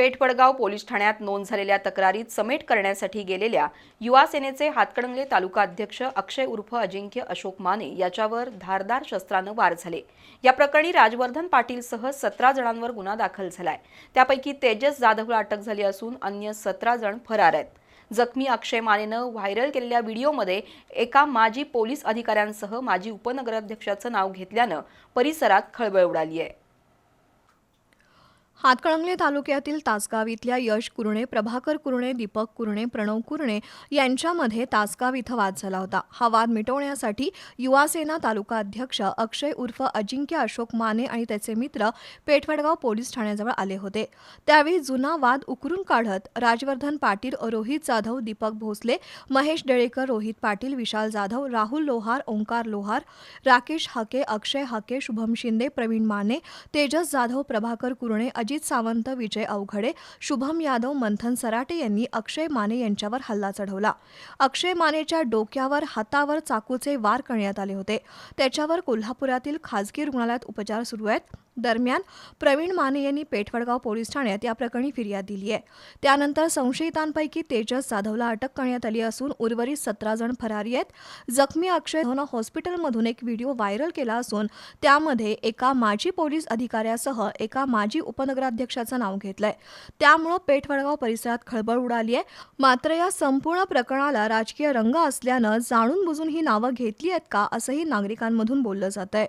Peth Vadgaon police ठाण्यात नोंद झालेल्या तक्रारीत समेट करण्यासाठी गेलेल्या युवा सेनेचे हातकणंगले तालुका अध्यक्ष अक्षय उर्फ अजिंक्य अशोक माने याच्यावर धारदार शस्त्रानं वार झाले. या प्रकरणी राजवर्धन पाटीलसह सतरा जणांवर गुन्हा दाखल झालाय. त्यापैकी तेजस जाधवला अटक झाली असून अन्य सतरा जण फरार आहेत. जखमी अक्षय मानेनं व्हायरल केलेल्या व्हिडिओमध्ये एका माजी पोलीस अधिकाऱ्यांसह माजी उपनगराध्यक्षाचं नाव घेतल्यानं परिसरात खळबळ उडाली आहे. हातकणंगले तालुक्यातील तासगाव इथल्या यश कुरणे प्रभाकर कुरणे दीपक कुरणे प्रणव कुरणे यांच्यामध्ये तासगाव इथं वाद झाला होता. हा वाद मिटवण्यासाठी युवासेना तालुका अध्यक्ष अक्षय उर्फ अजिंक्य अशोक माने आणि त्याचे मित्र पेठवडगाव पोलीस ठाण्याजवळ आले होते. त्यावेळी जुना वाद उकरून काढत राजवर्धन पाटील रोहित जाधव दीपक भोसले महेश डेळेकर रोहित पाटील विशाल जाधव राहुल लोहार ओंकार लोहार राकेश हाके अक्षय हाके शुभम शिंदे प्रवीण माने तेजस जाधव प्रभाकर कुरणे अजित सावंत विजय अवघडे शुभम यादव मंथन सराटे यांनी अक्षय माने यांच्यावर हल्ला चढवला. अक्षय मानेच्या डोक्यावर हातावर चाकूचे वार करण्यात आले होते. त्याच्यावर कोल्हापुरातील खासगी रुग्णालयात उपचार सुरू आहेत. दरम्यान प्रवीण माने यांनी पेठवडगाव पोलीस ठाण्यात या प्रकरणी फिर्याद दिली आहे. त्यानंतर संशयितांपैकी तेजस जाधवला अटक करण्यात आली असून उर्वरित सतरा जण फरारी आहेत. जखमी अक्षय होणं हॉस्पिटलमधून एक व्हिडिओ व्हायरल केला असून त्यामध्ये एका माजी पोलीस अधिकाऱ्यासह एका माजी उपनगराध्यक्षाचं नाव घेतलंय. त्यामुळं पेठवडगाव परिसरात खळबळ उडाली आहे. मात्र या संपूर्ण प्रकरणाला राजकीय रंग असल्यानं जाणून बुजून ही नावं घेतली आहेत का असंही नागरिकांमधून बोललं जात आहे